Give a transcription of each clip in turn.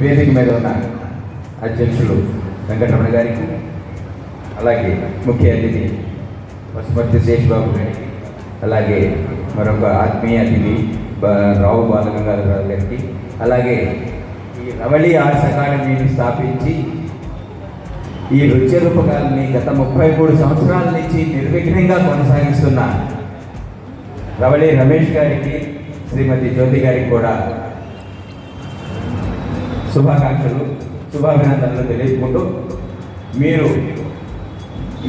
వేదిక మీద ఉన్న అధ్యక్షులు వెంకటరమణ గారికి అలాగే ముఖ్య అతిథి పశుపతి శేషబాబు గారికి అలాగే మరొక ఆత్మీయ అతిథి బ- రావు బాలగంగాధర గారికి అలాగే ఈ రవళి ఆర్ట్స్ అకాడమీని స్థాపించి ఈ నృత్య రూపకాలని గత ముప్పై మూడు సంవత్సరాల నుంచి నిర్విఘ్నంగా కొనసాగిస్తున్న రవళి రమేష్ గారికి శ్రీమతి జ్యోతి గారికి కూడా శుభాకాంక్షలు. శుభాభినందనలు తెలియజేసుకుంటూ మీరు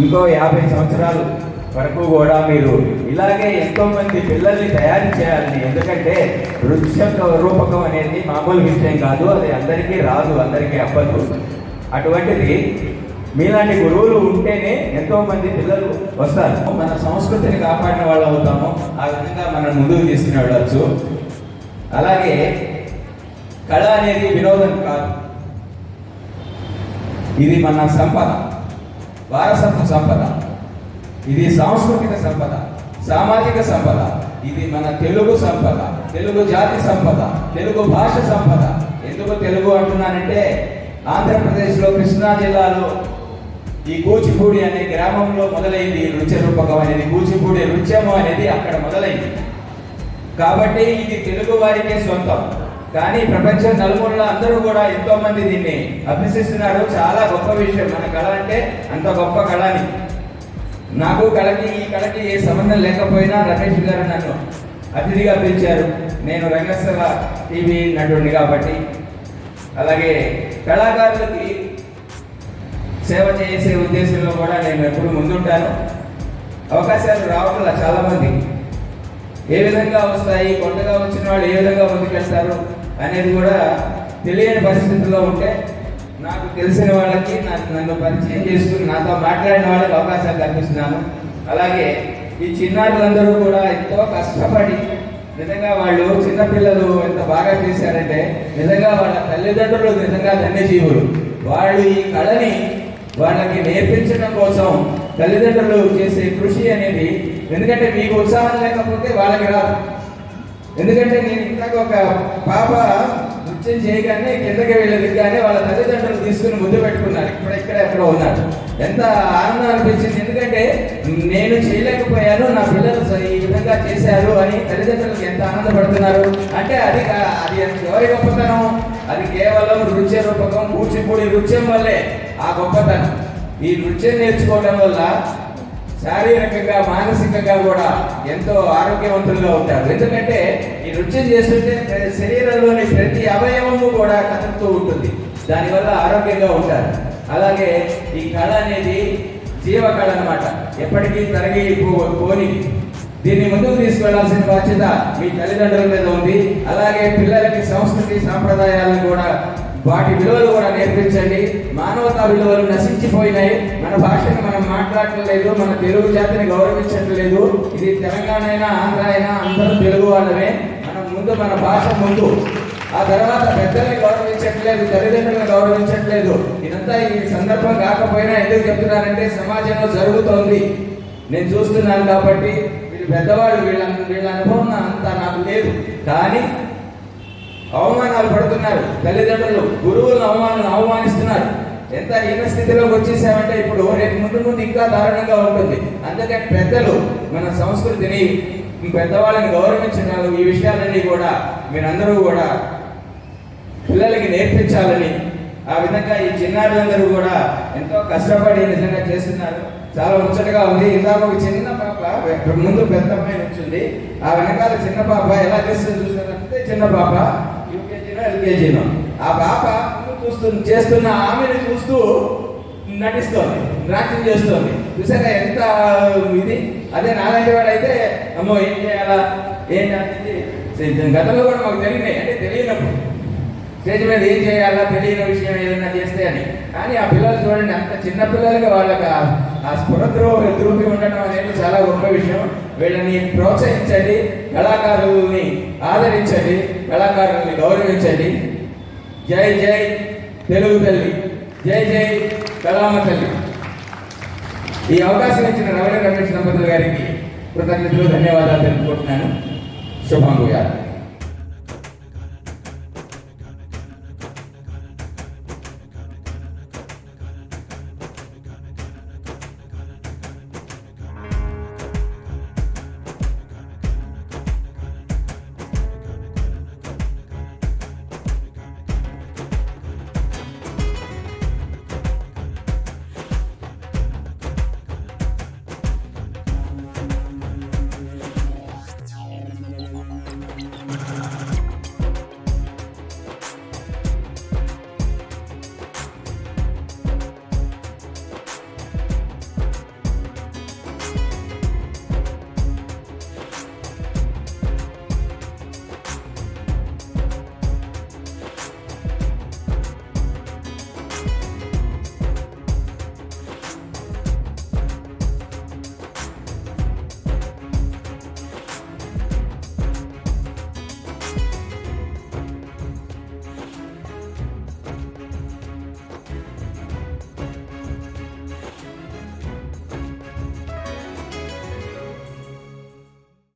ఇంకో యాభై సంవత్సరాలు వరకు కూడా మీరు ఇలాగే ఎంతోమంది పిల్లల్ని తయారు చేయాలని ఎందుకంటే నృత్య రూపకం అనేది మామూలు విషయం కాదు అది అందరికీ రాదు అందరికీ అవ్వదు. అటువంటిది మీలాంటి గురువులు ఉంటేనే ఎంతో మంది పిల్లలు వస్తారు. మన సంస్కృతిని కాపాడిన వాళ్ళు అవుతాము. ఆ విధంగా మనం ముందుకు తీసుకుని వెళ్ళవచ్చు అలాగే కళ అనేది వినోదం కాదు. ఇది మన సంపద వారసత్వ సంపద. ఇది సాంస్కృతిక సంపద సామాజిక సంపద. ఇది మన తెలుగు సంపద తెలుగు జాతి సంపద తెలుగు భాష సంపద. ఎందుకు తెలుగు అంటున్నానంటే ఆంధ్రప్రదేశ్లో కృష్ణా జిల్లాలో ఈ కూచిపూడి అనే గ్రామంలో మొదలైంది ఈ నృత్య రూపకం అనేది. కూచిపూడి నృత్యము అనేది అక్కడ మొదలైంది. కాబట్టి ఇది తెలుగు వారికే సొంతం. కానీ ప్రపంచం నలుమూలలో అందరూ కూడా ఎంతో మంది దీన్ని అభ్యసిస్తున్నారు. చాలా గొప్ప విషయం. మన కళ అంటే అంత గొప్ప కళ అని నాకు కళకి ఈ కళకి ఏ సంబంధం లేకపోయినా రమేష్ గారు నన్ను అతిథిగా పిలిచారు. నేను రంగస్థల టీవీ నటుడిని కాబట్టి. అలాగే కళాకారులకి సేవ చేసే ఉద్దేశంలో కూడా నేను ఎప్పుడు ముందుంటాను. అవకాశాలు రావట్ల చాలామంది. ఏ విధంగా వస్తాయి కొత్తగా వచ్చిన వాళ్ళు ఏ విధంగా ముందుకెళ్తారు? అనేది కూడా తెలియని పరిస్థితుల్లో ఉంటే నాకు తెలిసిన వాళ్ళకి నాకు నన్ను పరిచయం చేసుకుని నాతో మాట్లాడిన వాళ్ళకి అవకాశాలు కల్పిస్తున్నాను. అలాగే ఈ చిన్నారులందరూ కూడా ఎంతో కష్టపడి నిజంగా వాళ్ళు చిన్నపిల్లలు ఎంత బాగా చేశారంటే నిజంగా వాళ్ళ తల్లిదండ్రులు నిజంగా ధన్యజీవులు. వాళ్ళు ఈ కళని వాళ్ళకి నేర్పించడం కోసం తల్లిదండ్రులు చేసే కృషి అనేది ఎందుకంటే మీకు ఉత్సాహం లేకపోతే వాళ్ళకి రాదు. ఎందుకంటే నేను ఇంతకు ఒక పాప నృత్యం చేయగానే కిందకి వెళ్ళేది కానీ వాళ్ళ తల్లిదండ్రులు తీసుకుని ముద్దు పెట్టుకున్నారు. ఇక్కడ ఇక్కడ ఎక్కడో ఉన్నారు. ఎంత ఆనందం అనిపించింది ఎందుకంటే నేను చేయలేకపోయాను నా పిల్లలు ఈ విధంగా చేశారు అని తల్లిదండ్రులకు ఎంత ఆనందపడుతున్నారు? అంటే అది అది ఎవరి గొప్పతనం? అది కేవలం నృత్య రూపకం కూచిపూడి నృత్యం వల్లే ఆ గొప్పతనం. ఈ నృత్యం నేర్చుకోవడం వల్ల శారీరకంగా మానసికంగా కూడా ఎంతో ఆరోగ్యవంతులుగా ఉంటారు. ఎందుకంటే ఈ నృత్యం చేస్తుంటే ప్ర- శరీరంలోని ప్రతి అవయవము కూడా కదులుతూ ఉంటుంది. దానివల్ల ఆరోగ్యంగా ఉంటారు. అలాగే ఈ కళ అనేది జీవ కళ అనమాట ఎప్పటికీ తరగి పోని. దీన్ని ముందుకు తీసుకెళ్ళాల్సిన బాధ్యత మీ తల్లిదండ్రుల మీద ఉంది. అలాగే పిల్లలకి సంస్కృతి సాంప్రదాయాలను కూడా వాటి విలువలు కూడా నేర్పించండి. మానవతా విలువలు నశించిపోయినాయి. మన భాషను మనం మాట్లాడట్లేదు మన తెలుగు జాతిని గౌరవించట్లేదు ఇది తెలంగాణ అయినా ఆంధ్ర అయినా అందరూ తెలుగు వాళ్ళమే. మనం ముందు మన భాష ముందు. ఆ తర్వాత పెద్దల్ని గౌరవించట్లేదు తల్లిదండ్రులను గౌరవించట్లేదు. ఇదంతా ఈ సందర్భం కాకపోయినా ఎందుకు చెప్తున్నానంటే సమాజంలో జరుగుతోంది. నేను చూస్తున్నాను కాబట్టి వీళ్ళు పెద్దవాళ్ళు వీళ్ళ వీళ్ళ అనుభవం అంతా అంత నాకు లేదు. కానీ అవమానాలు పడుతున్నారు. తల్లిదండ్రులు గురువులను అవమానం అవమానిస్తున్నారు. ఎంత హీన స్థితిలోకి వచ్చేసామంటే ఇప్పుడు రేపు ముందు ముందు ఇంకా దారుణంగా ఉంటుంది. అందుకని పెద్దలు మన సంస్కృతిని పెద్దవాళ్ళని గౌరవించడాలు ఈ విషయాలన్నీ కూడా మీరందరూ కూడా పిల్లలకి నేర్పించాలని ఆ విధంగా ఈ చిన్నారులందరూ కూడా ఎంతో కష్టపడి నిజంగా చేస్తున్నారు. చాలా ముచ్చటగా ఉంది. ఇందాక ఒక చిన్న పాప ముందు పెద్ద అమ్మాయి వచ్చింది ఆ వెనకాల చిన్న పాప ఎలా చేస్తుందో చూసినారంటే చిన్న పాప. యూకేజీనో ఆ పాప ముందు చేస్తున్న ఆమెను చూస్తూ నటిస్తోంది నాట్యం చేస్తోంది. చూసారా ఎంత ఇది? అదే నాలాంటి వాడు అయితే అమ్మో ఏం చేయాలా? ఏం చేయాలి? గతంలో కూడా మాకు తెలియనాయి అంటే తెలియనప్పుడు. స్టేజ్ మీద ఏం చేయాలా తెలియని విషయం ఏదైనా చేస్తే అని. కానీ ఆ పిల్లలు చూడండి అంత చిన్న పిల్లలకి వాళ్ళకి ఆ- ఆ ద్రూపి ఉండడం అనేది చాలా గొప్ప విషయం. వీళ్ళని ప్రోత్సహించండి కళాకారుల్ని ఆదరించండి కళాకారుల్ని గౌరవించండి. జై జై తెలుగు తల్లి జై జై కళామ తల్లి. ఈ అవకాశం ఇచ్చిన రవణ రమేష్ దంపతులు గారికి కృతజ్ఞతలు ధన్యవాదాలు తెలుపుకుంటున్నాను. శుభంగుయాలు.